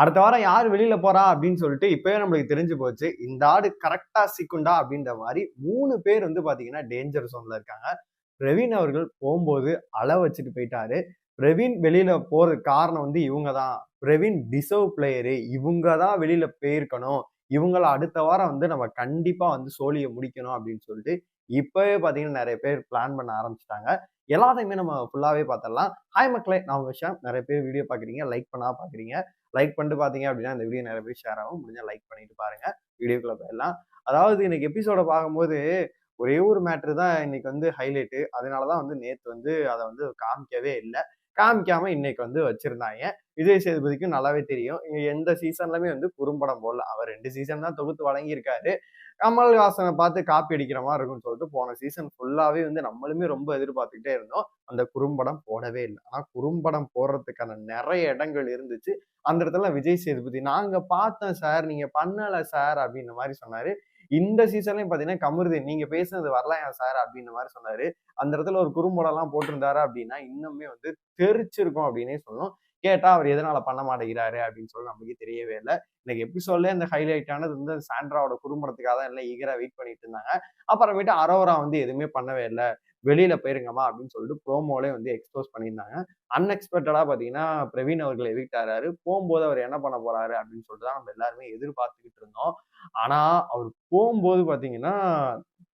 அடுத்த வாரம் யார் வெளியில போறா அப்படின்னு சொல்லிட்டு இப்பவே நம்மளுக்கு தெரிஞ்சு போச்சு. இந்த ஆடு கரெக்டா சிக்குண்டா அப்படின்ற மாதிரி மூணு பேர் வந்து பாத்தீங்கன்னா டேஞ்சர் ஜோன்ல இருக்காங்க. பிரவீன் அவர்கள் போகும்போது அள வச்சுட்டு போயிட்டாரு. பிரவீன் வெளியில போகிறதுக்கு காரணம் வந்து இவங்க தான் பிரவீன் டிசர்வ் பிளேயரு இவங்க தான் வெளியில போயிருக்கணும். இவங்கள அடுத்த வாரம் வந்து நம்ம கண்டிப்பா வந்து சோழியை முடிக்கணும் அப்படின்னு சொல்லிட்டு இப்போவே பார்த்தீங்கன்னா நிறைய பேர் பிளான் பண்ண ஆரம்பிச்சிட்டாங்க. எல்லாத்தையுமே நம்ம ஃபுல்லாகவே பார்த்துடலாம் ஹாய் மக்களே நான் விஷயம் நிறைய பேர் வீடியோ பார்க்குறீங்க லைக் பண்ணா பார்க்குறீங்க லைக் பண்ணிட்டு பார்த்தீங்க அப்படின்னா இந்த வீடியோ நிறைய பேர் ஷேர் ஆகும். முடிஞ்சால் லைக் பண்ணிட்டு பாருங்க. வீடியோக்குள்ள போயிடலாம். அதாவது இன்னைக்கு எபிசோட பார்க்கும்போது ஒரே ஒரு மேட்ரு தான் இன்னைக்கு வந்து ஹைலைட்டு அதனால தான் வந்து நேற்று வந்து அதை வந்து காமிக்கவே இல்லை. காமிக்காம இன்னைக்கு வந்து வச்சிருந்தாங்க. விஜய் சேதுபதிக்கும் நல்லாவே தெரியும். எந்த சீசன்லயுமே வந்து குறும்படம் போடல. அவர் ரெண்டு சீசன் தான் தொகுத்து வழங்கியிருக்காரு. கமல்ஹாசனை பார்த்து காப்பி அடிக்கிற மாதிரி இருக்கும்னு சொல்லிட்டு போன சீசன் ஃபுல்லாவே வந்து நம்மளுமே ரொம்ப எதிர்பார்த்துக்கிட்டே இருந்தோம். அந்த குறும்படம் போடவே இல்லை. ஆனா குறும்படம் போடுறதுக்கான நிறைய இடங்கள் இருந்துச்சு. அந்த இடத்துல விஜய் சேதுபதி நாங்க பார்த்தோம் சார். நீங்க பண்ணல சார். அப்படின்ற மாதிரி சொன்னாரு. இந்த சீசன்லயும் பாத்தீங்கன்னா கமருது நீங்க பேசுனது வரலாம் சார் அப்படின்ற மாதிரி சொன்னாரு. அந்த இடத்துல ஒரு குறும்படம் எல்லாம் போட்டிருந்தாரு அப்படின்னா இன்னுமே வந்து தெரிச்சிருக்கும் அப்படின்னே சொல்லணும். கேட்டால் அவர் எதனால பண்ண மாட்டேங்கிறாரு அப்படின்னு சொல்லி நமக்கு தெரியவே இல்லை. இன்னைக்கு எபிசோட்ல இந்த ஹைலைட் ஆனது வந்து சாண்ட்ராவோட குறும்படத்துக்காக தான் எல்லாம் ஈகரா வெயிட் பண்ணிட்டு இருந்தாங்க. அப்புறமேட்டு அரோரா வந்து எதுவுமே பண்ணவே இல்லை. வெளியில போயிருங்கம்மா அப்படின்னு சொல்லிட்டு ப்ரோமோலே வந்து எக்ஸ்போஸ் பண்ணியிருந்தாங்க. அன்எக்ஸ்பெக்டடா பாத்தீங்கன்னா பிரவீன் அவர்களை எவிக்ட் ஆறாரு. போகும்போது அவர் என்ன பண்ண போறாரு அப்படின்னு சொல்லிட்டு தான் நம்ம எல்லாருமே எதிர்பார்த்துக்கிட்டு இருந்தோம். ஆனா அவர் போகும்போது பாத்தீங்கன்னா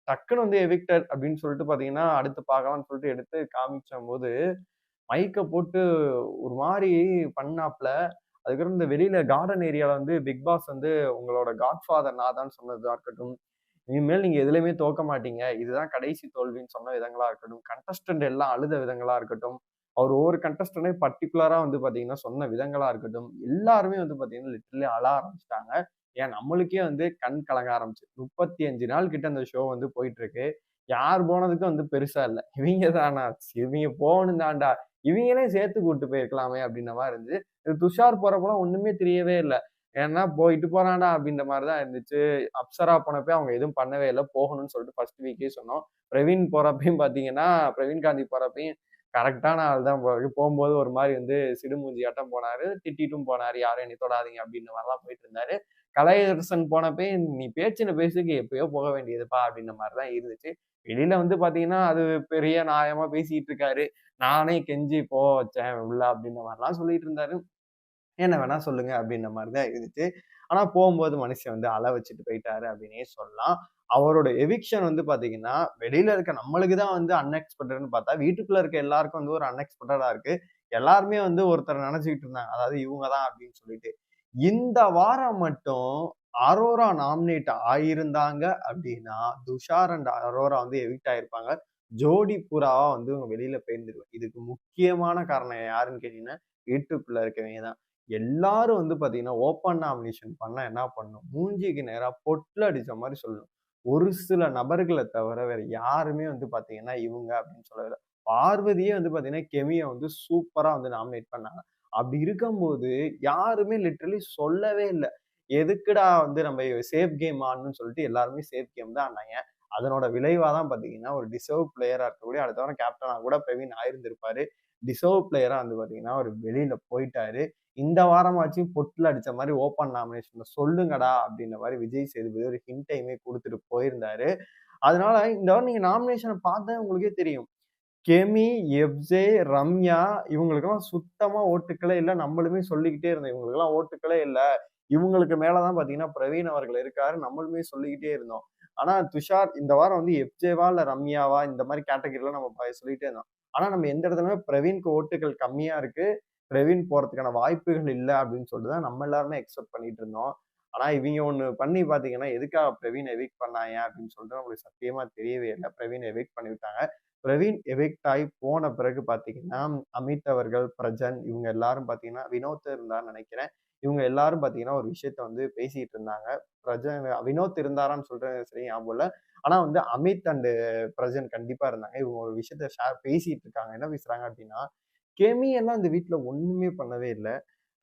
டக்குன்னு வந்து எவிக்டர் அப்படின்னு சொல்லிட்டு பாத்தீங்கன்னா அடுத்து பார்க்கலாம்னு சொல்லிட்டு எடுத்து காமிச்சும் போது மைக்கை போட்டு ஒரு மாதிரி பண்ணாப்ல அதுக்கப்புறம் இந்த வெளியில கார்டன் ஏரியால வந்து பிக் பாஸ் வந்து உங்களோட காட்ஃபாதர் நான் தான் சொன்னதா இருக்கட்டும். இனிமேல் நீங்க எதுலையுமே தோக்க மாட்டீங்க. இதுதான் கடைசி தோல்வின்னு சொன்ன விதங்களா இருக்கட்டும். கண்டஸ்டன்ட் எல்லாம் அழுத விதங்களா இருக்கட்டும். அவர் ஒவ்வொரு கண்டஸ்டனே பர்டிகுலரா வந்து பாத்தீங்கன்னா சொன்ன விதங்களா இருக்கட்டும். எல்லாருமே வந்து பாத்தீங்கன்னா லிட்டர்லி அழ ஆரம்பிச்சிட்டாங்க. ஏன்? நம்மளுக்கே வந்து கண் கலங்க ஆரம்பிச்சு. முப்பத்தி அஞ்சு நாள் கிட்ட அந்த ஷோ வந்து போயிட்டு இருக்கு. யார் போனதுக்கும் வந்து பெருசா இல்லை. இவங்க தானா இவங்க போகணும் தாண்டா இவங்களே சேர்த்து கூட்டு போயிருக்கலாமே அப்படின்ற மாதிரி இருந்துச்சு. இது துஷார் போறப்பெல்லாம் ஒண்ணுமே தெரியவே இல்லை. ஏன்னா போயிட்டு போறான்டா அப்படின்ற மாதிரி தான் இருந்துச்சு. அப்சரா போனப்போ அவங்க எதுவும் பண்ணவே இல்லை. போகணும்னு சொல்லிட்டு ஃபர்ஸ்ட் வீக்கே சொன்னோம். பிரவீன் போறப்பையும் பாத்தீங்கன்னா பிரவீன் காந்தி போறப்பையும் கரெக்டான ஆள் தான் போகும்போது ஒரு மாதிரி வந்து சிடுமூஞ்சி ஆட்டம் போனாரு. திட்டிட்டும் போனாரு. யாரும் என்னை தொடாதீங்க அப்படின்ற மாதிரிலாம் போயிட்டு இருந்தாரு. கலையரசன் போனப்பே நீ பேச்சின பேசுக்கு எப்பயோ போக வேண்டியதுப்பா அப்படின்ற மாதிரி தான் இருந்துச்சு. வெளியில வந்து பாத்தீங்கன்னா அது பெரிய நியாயமா பேசிட்டு இருக்காரு. நானே கெஞ்சி போ வச்சேன் உள்ள அப்படின்ற மாதிரிலாம் சொல்லிட்டு இருந்தாரு. என்ன வேணா சொல்லுங்க அப்படின்ற மாதிரி தான் இருந்துச்சு. ஆனா போகும்போது மனுஷன் வந்து அள வச்சுட்டு போயிட்டாரு அப்படின்னே சொல்லலாம். அவரோட எவிக்ஷன் வந்து பாத்தீங்கன்னா வெளியில இருக்க நம்மளுக்கு தான் வந்து அன்எக்ஸ்பெக்டட்னு பார்த்தா வீட்டுக்குள்ள இருக்க எல்லாருக்கும் வந்து ஒரு அன்எக்ஸ்பெக்டடா இருக்கு. எல்லாருமே வந்து ஒருத்தர் நினைச்சுக்கிட்டு இருந்தாங்க. அதாவது இவங்க தான் அப்படின்னு சொல்லிட்டு. இந்த வாரம் மட்டும் அரோரா நாமினேட் ஆயிருந்தாங்க அப்படின்னா துஷார் அண்ட் அரோரா வந்து எவிக்ட் ஆயிருப்பாங்க. ஜோடி புறாவா வந்து இவங்க வெளியில போயிருந்துருவாங்க. இதுக்கு முக்கியமான காரணம் யாருன்னு கேட்டீங்கன்னா வீட்டுக்குள்ள இருக்கவங்க தான். எல்லாரும் வந்து பாத்தீங்கன்னா ஓப்பன் நாமினேஷன் பண்ணா என்ன பண்ணும் மூஞ்சிக்கு நேரா பொட்டில் அடிச்ச மாதிரி சொல்லணும். ஒரு சில நபர்களை தவிர வேற யாருமே வந்து பாத்தீங்கன்னா இவங்க அப்படின்னு சொல்லல பார்வதியே வந்து பாத்தீங்கன்னா கெமியை வந்து சூப்பரா வந்து நாமினேட் பண்ணாங்க. அப்படி இருக்கும்போது யாருமே லிட்ரலி சொல்லவே இல்லை. எதுக்குடா வந்து நம்ம சேஃப் கேம் ஆடணும்னு சொல்லிட்டு எல்லாருமே சேஃப் கேம் தான் ஆனாங்க அதனோட விளைவாக தான் பார்த்தீங்கன்னா ஒரு டிசர்வ் பிளேயராக இருக்கக்கூடிய அடுத்த வாரம் கேப்டனாக கூட பிரவீன் ஆயிருந்திருப்பாரு. டிசர்வ் பிளேயராக வந்து பார்த்தீங்கன்னா அவர் வெளியில் போயிட்டாரு. இந்த வாரமாச்சும் பொட்டில் அடித்த மாதிரி ஓப்பன் நாமினேஷனில் சொல்லுங்கடா அப்படின்ற மாதிரி விஜய் சேதுபதி ஒரு ஹிண்டையுமே கொடுத்துட்டு போயிருந்தாரு. அதனால இந்த வாரம் நீங்கள் நாமினேஷனை பார்த்தா உங்களுக்கே தெரியும். கெமி எப்ஜே ரம்யா இவங்களுக்கெல்லாம் சுத்தமா ஓட்டுக்களே இல்லை. நம்மளுமே சொல்லிக்கிட்டே இருந்தோம். இவங்களுக்கெல்லாம் ஓட்டுக்களே இல்லை. இவங்களுக்கு மேலதான் பாத்தீங்கன்னா பிரவீன் அவர்கள் இருக்காரு. நம்மளுமே சொல்லிக்கிட்டே இருந்தோம். ஆனா துஷார் இந்த வாரம் வந்து எப்ஜேவா இல்ல ரம்யாவா இந்த மாதிரி கேட்டகரியில நம்ம சொல்லிட்டே இருந்தோம். ஆனா நம்ம எந்த இடத்துலயுமே பிரவீன்க்கு ஓட்டுகள் கம்மியா இருக்கு. பிரவீன் போறதுக்கான வாய்ப்புகள் இல்லை அப்படின்னு சொல்லிட்டு தான் நம்ம எல்லாருமே எக்ஸ்பெக்ட் பண்ணிட்டு இருந்தோம். ஆனா இவங்க ஒண்ணு பண்ணி பாத்தீங்கன்னா எதுக்காக பிரவீன் எவிக் பண்ணாங்க அப்படின்னு சொல்லிட்டு நம்மளுக்கு சத்தியமா தெரியவே இல்லை. பிரவீன் எவிக் பண்ணிவிட்டாங்க. பிரவீன் எவிக்ட் ஆகி போன பிறகு பார்த்தீங்கன்னா அமித் அவர்கள் பிரஜன் இவங்க எல்லாரும் பார்த்தீங்கன்னா வினோத் இருந்தான்னு நினைக்கிறேன். இவங்க எல்லாரும் பார்த்தீங்கன்னா ஒரு விஷயத்த வந்து பேசிட்டு இருந்தாங்க. பிரஜன் வினோத் இருந்தாரான்னு சொல்றது சரி ஞாபகம் இல்லை. ஆனால் வந்து அமித் அண்டு பிரஜன் கண்டிப்பாக இருந்தாங்க. இவங்க ஒரு விஷயத்த ஷேர் பேசிட்டு இருக்காங்க. என்ன பேசுறாங்க அப்படின்னா கெமி எல்லாம் இந்த வீட்டில் ஒன்றுமே பண்ணவே இல்லை.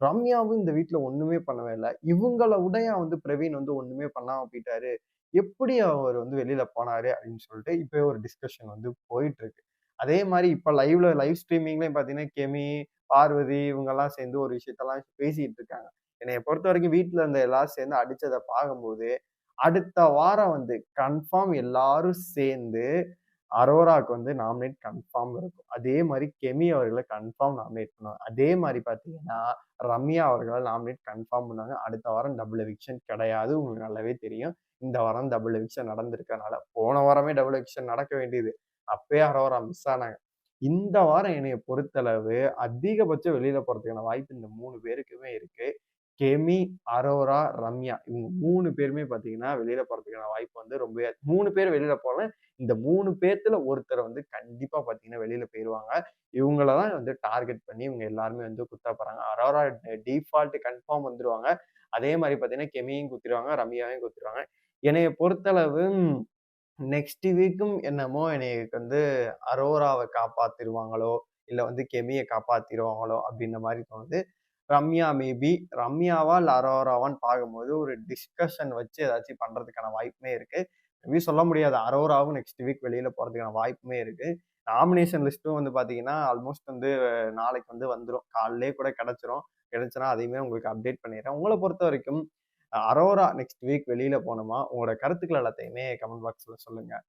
ரம்யாவும் இந்த வீட்டுல ஒண்ணுமே பண்ணவே இல்லை. இவங்கள உடைய வந்து பிரவீன் வந்து ஒண்ணுமே பண்ணாம போயிட்டாரு. எப்படி அவர் வந்து வெளியில போனாரு அப்படின்னு சொல்லிட்டு இப்போ ஒரு டிஸ்கஷன் வந்து போயிட்டு இருக்கு அதே மாதிரி இப்ப லைவ்ல லைவ் ஸ்ட்ரீமிங்லயும் பாத்தீங்கன்னா கெமி பார்வதி இவங்கெல்லாம் சேர்ந்து ஒரு விஷயத்தெல்லாம் பேசிட்டு இருக்காங்க. என்னைய பொறுத்த வரைக்கும் வீட்டில் இருந்த எல்லாரும் சேர்ந்து அடிச்சதை பார்க்கும்போது, அடுத்த வாரம் வந்து கன்ஃபார்ம் எல்லாரும் சேர்ந்து அரோராக்கு வந்து நாமினேட் கன்ஃபார்ம் இருக்கும். அதே மாதிரி கெமி அவர்களை கன்ஃபார்ம் நாமினேட் பண்ணுவாங்க. அதே மாதிரி பார்த்தீங்கன்னா, ரம்யா அவர்களை நாமினேட் கன்ஃபார்ம் பண்ணாங்க அடுத்த வாரம் டபுள் எவிக்ஷன் கிடையாது. உங்களுக்கு நல்லாவே தெரியும். இந்த வாரம் டபுள் எவிக்ஷன் நடந்திருக்கனால. போன வாரமே டபுள் எவிக்ஷன் நடக்க வேண்டியது. அப்பயே அரோரா மிஸ் ஆனாங்க. இந்த வாரம் என்னைய பொறுத்தளவு அதிகபட்சம் வெளியில போறதுக்கான வாய்ப்பு இந்த மூணு பேருக்குமே இருக்கு. கெமி, அரோரா, ரம்யா இவங்க மூணு பேருமே பார்த்தீங்கன்னா, வெளியில போறதுக்கான வாய்ப்பு வந்து ரொம்பவே மூணு பேர் வெளியில போல. இந்த 3 பேத்துல ஒருத்தர் வந்து கண்டிப்பா பார்த்தீங்கன்னா, வெளியில போயிடுவாங்க இவங்கள தான் வந்து டார்கெட் பண்ணி இவங்க எல்லாருமே வந்து குத்தா போறாங்க. அரோரா டிஃபால்ட் கன்ஃபார்ம் வந்துருவாங்க. அதே மாதிரி பார்த்தீங்கன்னா, கெமியும் குத்திடுவாங்க ரம்யாவையும் குத்திடுவாங்க என்னைய பொறுத்தளவு நெக்ஸ்ட் வீக்கும் என்னமோ என்னைக்கு வந்து அரோராவை காப்பாத்திருவாங்களோ, இல்லை வந்து கெமியை காப்பாத்திடுவாங்களோ அப்படின்ற மாதிரி தோணுது. ரம்யா மேபி ரம்யாவா இல்லை அரோராவான்னு பார்க்கும்போது ஒரு டிஸ்கஷன் வச்சு ஏதாச்சும் பண்ணுறதுக்கான வாய்ப்புமே இருக்குது மேபி சொல்ல முடியாது. அரோராவும் நெக்ஸ்ட் வீக் வெளியில் போகிறதுக்கான வாய்ப்புமே இருக்குது நாமினேஷன் லிஸ்ட்டும் வந்து பார்த்தீங்கன்னா, ஆல்மோஸ்ட் வந்து நாளைக்கு வந்து வந்துடும் காலையிலே கூட கிடச்சிரும். கிடைச்சுனா அதையுமே உங்களுக்கு அப்டேட் பண்ணிடுறேன். உங்களை பொறுத்த வரைக்கும் அரோரா நெக்ஸ்ட் வீக் வெளியில் போனோமா உங்களோட கருத்துக்கள் எல்லாத்தையுமே கமெண்ட் பாக்ஸில் சொல்லுங்கள்